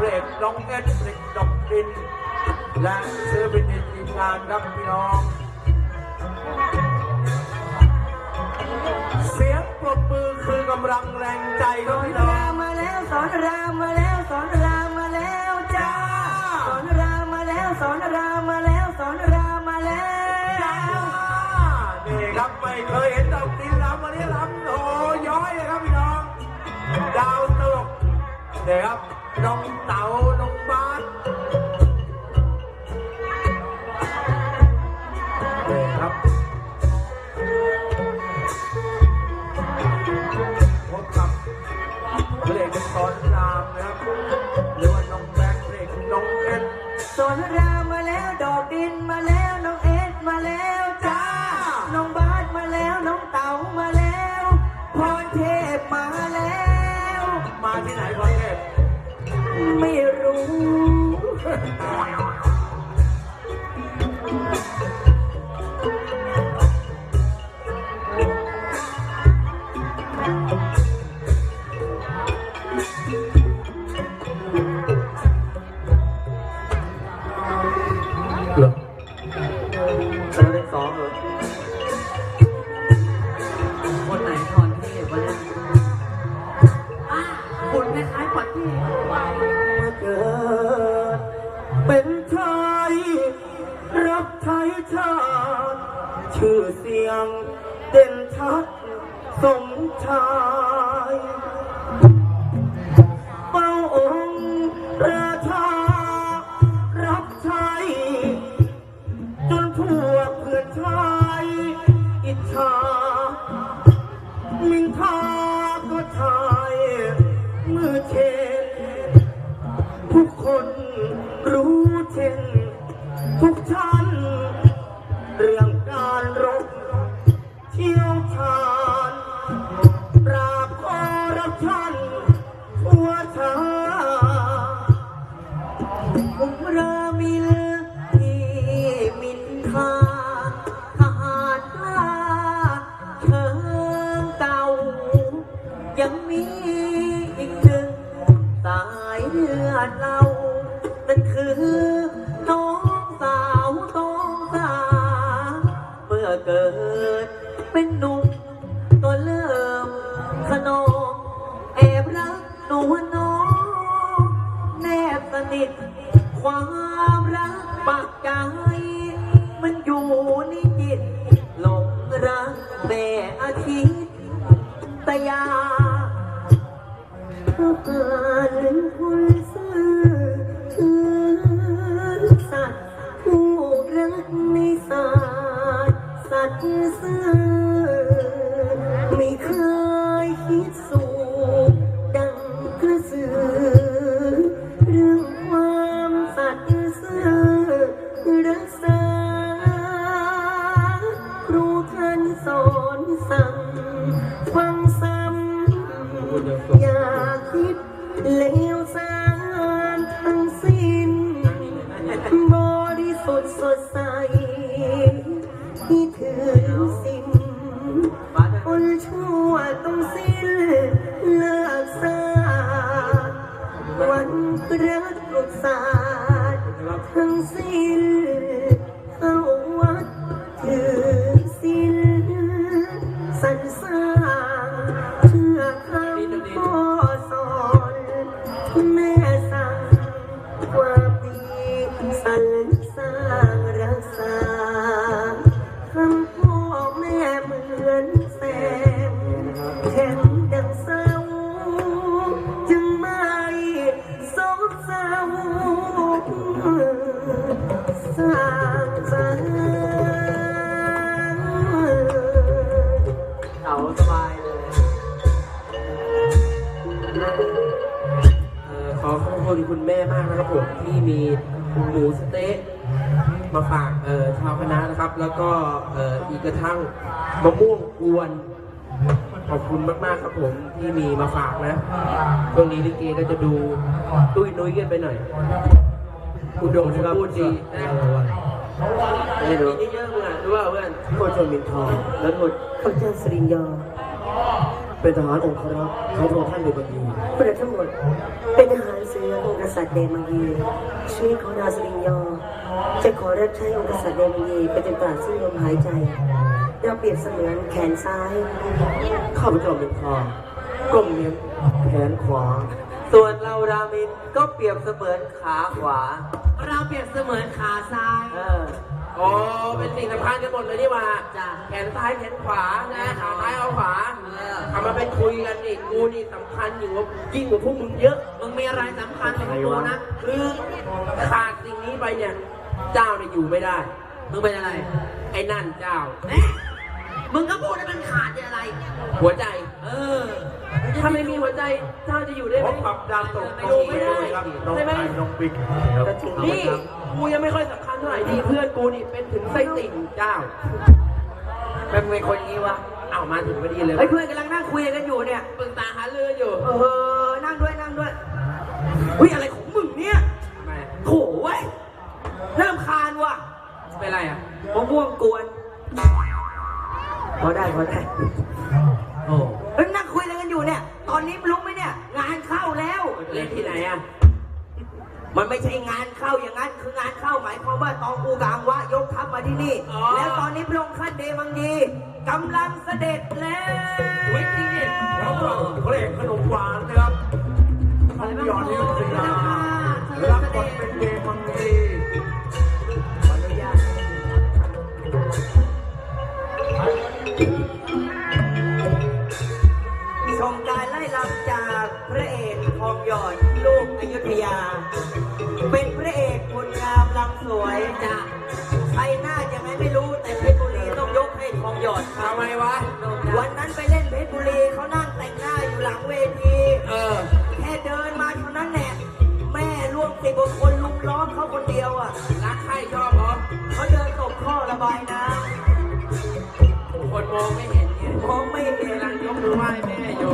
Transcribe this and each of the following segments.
เพลงน้องเอ็ดเพลงดอกดิน และเสื้อเป็นทีมงานครับพี่น้อง เสียงปรบมือคือกำลังแรงใจคสรับอนพี่น้อรางมมาแล้วสอนรามมาแล้วสอนรามมาแล้วจ้า สอนรามมาแล้วสอนรามมาแล้วสอนรามมาแล้วนี่ครับไม่เคยเห็นดอกดินลำวันนี้ลำโอ้ย้อยเลยครับพี่น้อง ดาวตลกนี่ครับ น้อ รู้เช่นทุกชั้นเรื่อง ค สาวสร้างสรรค์เอาสบายเลยเอ่อขอขอบคุณคุณแม่มากนะครับผมที่มีหมูสะเต๊ะมาฝากเอ่อชาวคณะนะครับ แล้วก็เอ่ออีกกระทั่งมะม่วงกวน ขอบคุณมากๆครับผมที่มีมาฝากนะช่วงนี้ลิเกก็จะดูตุ้ยนุ้ยกันไปหน่อยอุดมสมบูรณ์ดีนะไม่รู้มีเยอะๆเพื่อนรู้ว่าเพื่อนโคชนมินทองแล้วหมดข้าพเจ้าสริญญาเป็นทหารองค์ครักษ์ของพระองค์ท่านในบัดนี้พระทั้งหมด เป็นทหารซื้อองค์กษัตริย์เดมังยีชีวิตของดาวสริงยอจะขอรับใช้องค์กษัตริย์เดมังยีไปจนตราบสิ้นลมหายใจ เราเปรียบเสมือนแขนซ้าย ข้าพเจ้าเป็นพ่อกลมเนี้ยแขนขวา ส่วนเรารามินก็เปรียบเสมือนขาขวา เราเปรียบเสมือนขาซ้าย เอออ๋อเป็นสิ่งสำคัญกันหมดเลยนี่หว่าจ้ะแขนซ้ายแขนขวานะขาซ้ายเอาขวาเอามาเป็นคุยกันนี่กูนี่สำคัญอยู่ว่ายิ่งกว่าพวกมึงเยอะ มึงมีอะไรสำคัญกับกูนะ คือขาดสิ่งนี้ไปเนี่ย เจ้าเนี่ยอยู่ไม่ได้ มึงเป็นอะไร ไอ้นั่นเจ้าเอ๊ะมึงก็พูดให้มันขาดอะไร หัวใจ เออ ถ้าไม่มีหัวใจเจ้าจะอยู่ได้พไหมบกับดาวตกอยู่ไม่ได้ครับน้องไก่น้องบิ๊กครับก็ถึงนี่กูยังไม่ค่อยสำคัญเท่าไหร่นี่เพื่อนกูนี่เป็นถึงไส้ติ่งเจ้า เป็นเป็นคนอย่างนี้วะเอามาถึงพอดีเลยเฮ้ยเพื่อนกำลังนั่งคุยกันอยู่เนี่ย ปรึกษาหาเรืออยู่ เออ นั่งด้วยนั่งด้วยเฮ้ยอะไระมะม่วงกวนพอได้พอได้โอ้เฮ้ยนั่งคุยอะไรกันอยู่เนี่ย ตอนนี้รู้ไหมเนี่ย งานเข้าแล้วเล่นที่ไหนอะมันไม่ใช่งานเข้าอย่างนั้น คืองานเข้าหมายความว่าตองอูกลางวะยกทัพมาที่นี่อ๋อแล้วตอนนี้พระองค์ท่านเดมังดีกำลังเสด็จแล้ววิธีเนี่ยแล้วก็เพลงขนมหวานนะครับทองหยอดนิวสิยารั ทองหยอดครับทำไมวะ วันนั้นไปเล่นเพชรบุรีเขานั่งแต่งหน้าอยู่หลังเวทีเออ แค่เดินมาเท่านั้นแหละแม่ร่วมสิบกว่าคนลุมล้อมเขาคนเดียวอะรักใครชอบเหรอเขาเดินตกท่อระบายน้คนมองไม่เห็นเนี่ยำมองไม่เห็นกำลังยกมือไหว้แม่อยู่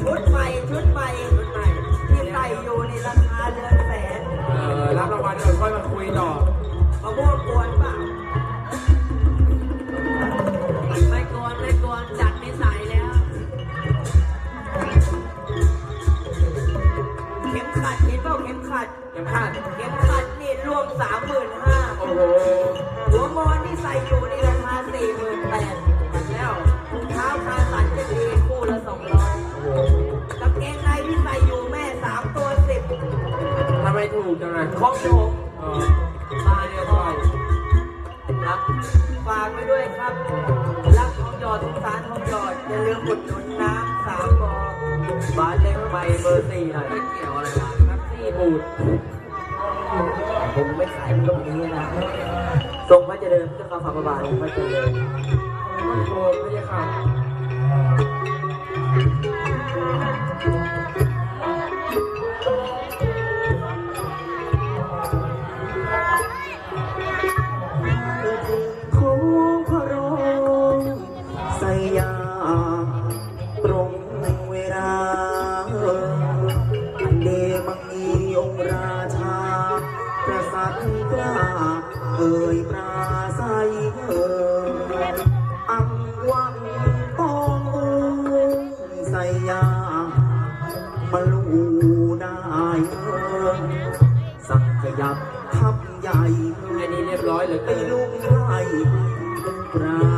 ชุดใหม่ชุดใหม่ชุดใหม่ที่ใส่อยู่ในราคาเดือนแสนเออรับรางวัลก่อนค่อยมาคุยต่อมะม่วงกวนเปล่ ข็มขัดเห็นเปล่าเข็มขัดยังพลาดเข็มขัดนี่รวมสามหมื่นห้าโอ้โหหัวมอนที่ใส่อยู่ในราคาสี่หมื่นแปดแล้วถุงเท้าคาสันจะดีคู่ละสองร้อยโอ้โหกางเกงในที่ใส่อยู่แม่สามตัวสิบทำไมถูกจังอะของโยมเออมาเรียบร้อยครับฝากไว้ด้วยครับ รักทองหยอดสงสารทองหยอดอย่าลืมอุดหนุนน้ำสามบอ บาทเล็กไปเบอร์สี่หน่อยไม่เกี่ยวอะไรวะนับซี่บูดผมไม่ขายตรงนี้นะทรงพระเจริญพระเจ้าข้าฝ่าพระบาทพระเจริญโอ้โหไม่ใช่ข่า สั่งขยับทับใหญ่ไอ้นี่เรียบร้อยเหลยไปเกินลุกไล่กราบไพ